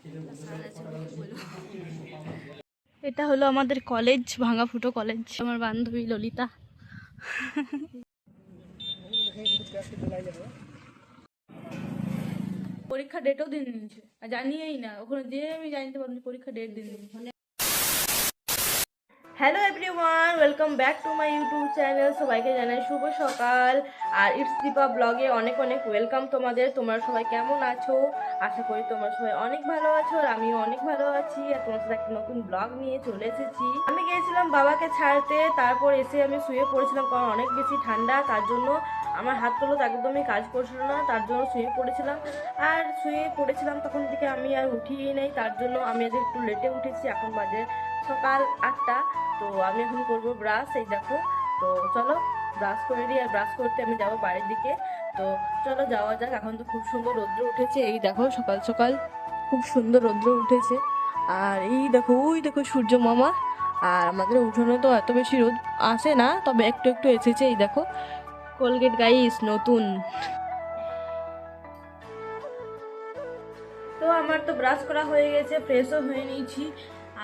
এটা হলো আমাদের কলেজ ভাঙা ফুটো কলেজ আমার বান্ধবী ললিতা। পরীক্ষা ডেটও দিন নিয়েছে। জানিয়েই না, ওখানে যেয়ে আমি জানতে পারিনি পরীক্ষা ডেট দিন hello everyone welcome back to my YouTube channel সবাইকে জানাই শুভ সকাল। আর ইটস দীপা ব্লগে অনেক অনেক ওয়েলকাম তোমাদের। তোমরা সবাই কেমন আছো? আশা করি তোমরা সবাই অনেক ভালো আছো আর আমিও অনেক ভালো আছি। আর তোমার সাথে একটা নতুন ব্লগ নিয়ে চলে এসেছি। আমি গিয়েছিলাম বাবাকে ছাড়তে, তারপর এসে আমি শুয়ে পড়েছিলাম কারণ অনেক বেশি ঠান্ডা, তার জন্য আমার হাতগুলো একদমই কাজ করছিল না, তার জন্য শুয়ে পড়েছিলাম। আর শুয়ে পড়েছিলাম তখন থেকে আমি আর উঠিয়ে নেই, তার জন্য আমি আজ একটু লেটে উঠেছি। এখন বাজে সকাল আটটা। তো আমি এখন করব ব্রাশ এই দেখো। তো চলো ব্রাশ করে দিই আর ব্রাশ করতে আমি যাব বাড়ির দিকে। তো চলো যাওয়া যাক, এখন তো খুব সুন্দর রৌদ্র উঠেছে। এই দেখো, সকাল সকাল খুব সুন্দর রৌদ্র উঠেছে। আর এই দেখো, ওই দেখো সূর্য মামা। আর আমাদের উঠোনে তো এত বেশি রোদ আসে না, তবে একটু একটু এসেছে, এই দেখো। কোলগেট গাইস নতুন। তো আমার তো ব্রাশ করা হয়ে গেছে ফ্রেশও হয়ে নিয়েছি।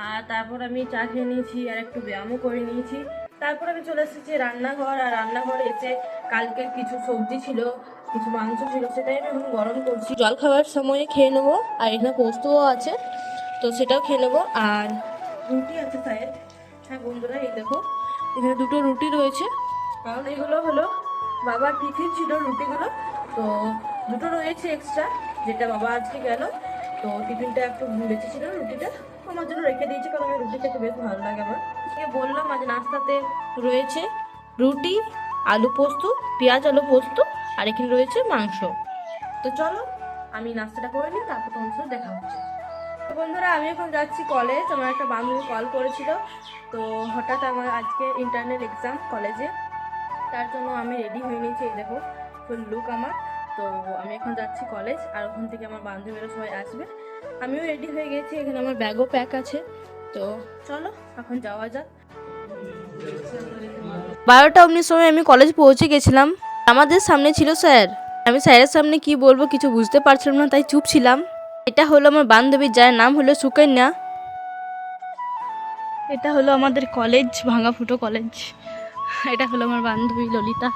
আর তারপর আমি চা খেয়ে নিয়েছি, আর একটু ব্যায়ামও করে নিয়েছি। তারপর আমি চলে এসেছি রান্নাঘর, আর রান্নাঘরে এসে কালকে কিছু সবজি ছিল, কিছু মাংস ছিল, সেটাই আমি এখন গরম করছি। জল খাওয়ার সময়ে খেয়ে নেব, আর এখানে পোস্তও আছে, তো সেটাও খেয়ে নেব। আর রুটি আছে সাইড। হ্যাঁ বন্ধুরা, এই দেখো, এখানে দুটো রুটি রয়েছে। কারণ এগুলো হলো বাবার টিফিন ছিল রুটিগুলো, তো দুটো রয়েছে এক্সট্রা যেটা বাবা আজকে গেল। তো টিফিনটা একটু বেঁচে ছিল রুটিটা আমার জন্য রেখে দিয়েছি কারণ আমি রুটি খেতে বেশ ভালো লাগে আমার। বললাম আজ নাস্তাতে রয়েছে রুটি, আলু পোস্ত, পেঁয়াজ আলু পোস্ত, আর এখানে রয়েছে মাংস। তো চলো, আমি নাস্তাটা করে নিই, তারপর তোমার সাথে দেখা হচ্ছে। বন্ধুরা, আমি এখন যাচ্ছি কলেজ আমার একটা বান্ধবী কল করেছিল। তো হঠাৎ আমার আজকে ইন্টারনাল এক্সাম কলেজে তার জন্য আমি রেডি হয়ে নিয়েছি, এই দেখো ফুল লুক আমার। তো আমি এখন যাচ্ছি কলেজ আর ওখান থেকে আমার বান্ধবীরা সবাই আসবে। আমিও রেডি হয়ে গেছি, এখানে আমার ব্যাগও প্যাক আছে। তো চলো, এখন যাওয়া যাক। বারোটা অমনির সময় আমি কলেজ পৌঁছে গেছিলাম। আমাদের সামনে ছিল স্যার। আমি স্যারের সামনে কি বলব কিছু বুঝতে পারছিলাম না, তাই চুপ ছিলাম। এটা হলো আমার বান্ধবী, যার নাম হলো সুকন্যা। এটা হলো আমাদের কলেজ ভাঙা ফুটো কলেজ এটা হলো আমার বান্ধবী ললিতা।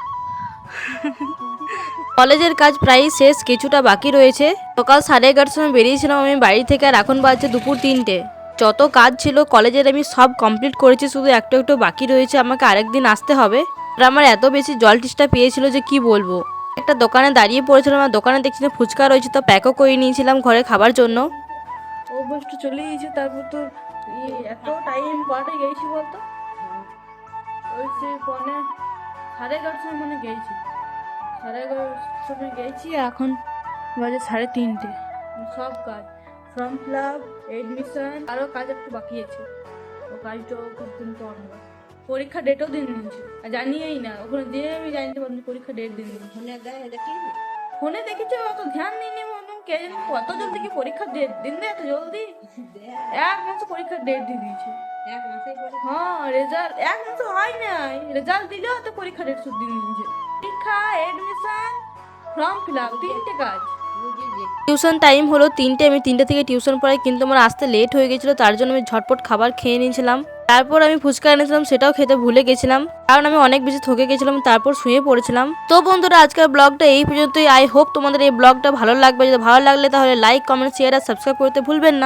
কলেজের কাজ প্রায় শেষ, কিছুটা বাকি রয়েছে। সকাল সাড়ে এগারোটার সময় বেরিয়েছিলাম আমি বাড়ি থেকে আর এখন বাজছে দুপুর তিনটে। যত কাজ ছিল, কলেজের আমি সব কমপ্লিট করেছি, শুধু একটু একটু বাকি রয়েছে, আমাকে আরেকদিন আসতে হবে। আর আমার এত বেশি জল টিসটা পেয়েছিল যে কি বলব। একটা দোকানে দাঁড়িয়ে পড়েছিলাম আর দোকানে দেখছি ফুচকা রয়েছে, তো প্যাকও করে নিয়েছিলাম ঘরে খাবার জন্য। তারপর তো এত টাইম গেছি বলতো। ওই পনে সাড়ে এগারোটার সময় মানে গেছি। সাড়ে এগারোটার সময় গেছি, এখন বাজে সাড়ে তিনটে। সব কাজ। ফর্ম ফিল আপ এডমিশন আরও কাজ একটু বাকি আছে। ও কাজটাও কিছুদিন পর হবে। পরীক্ষা ডেটও দিন দিয়েছে। আর জানিয়েই না, ওখানে দিয়ে আমি জানিতে পারিনি পরীক্ষা ডেট দিন দেয় দেখি ফোনে দেখেছ? অত ধ্যান দিইনি বলুন কে জানে কত জলদি কি পরীক্ষা ডেট দিন দে এত জলদি? এক মাসে পরীক্ষার ডেট দিয়ে দিয়েছে। হ্যাঁ রেজাল্ট এক মাসে হয় নাই। রেজাল্ট দিলেও তো পরীক্ষা ডেট শুধু দিন দিয়েছে। পরীক্ষা এডমিশন ফর্ম ফিল আপ তিনটে কাজ। টিউশন টাইম হলো তিনটে, আমি তিনটে থেকে টিউশন পড়াই, কিন্তু আমার আসতে লেট হয়ে গেছিল, তার জন্য আমি ঝটপট খাবার খেয়ে নিয়েছিলাম। তারপর আমি ফুচকা এনেছিলাম, সেটাও খেতে ভুলে গেছিলাম, কারণ আমি অনেক বেশি থকে গেছিলাম, তারপর শুয়ে পড়েছিলাম। তো বন্ধুরা, আজকের ব্লগটা এই পর্যন্তই। আই হোপ তোমাদের এই ব্লগটা ভালো লাগবে। যদি ভালো লাগলে তাহলে লাইক কমেন্ট শেয়ার আর সাবস্ক্রাইব করতে ভুলবেন না।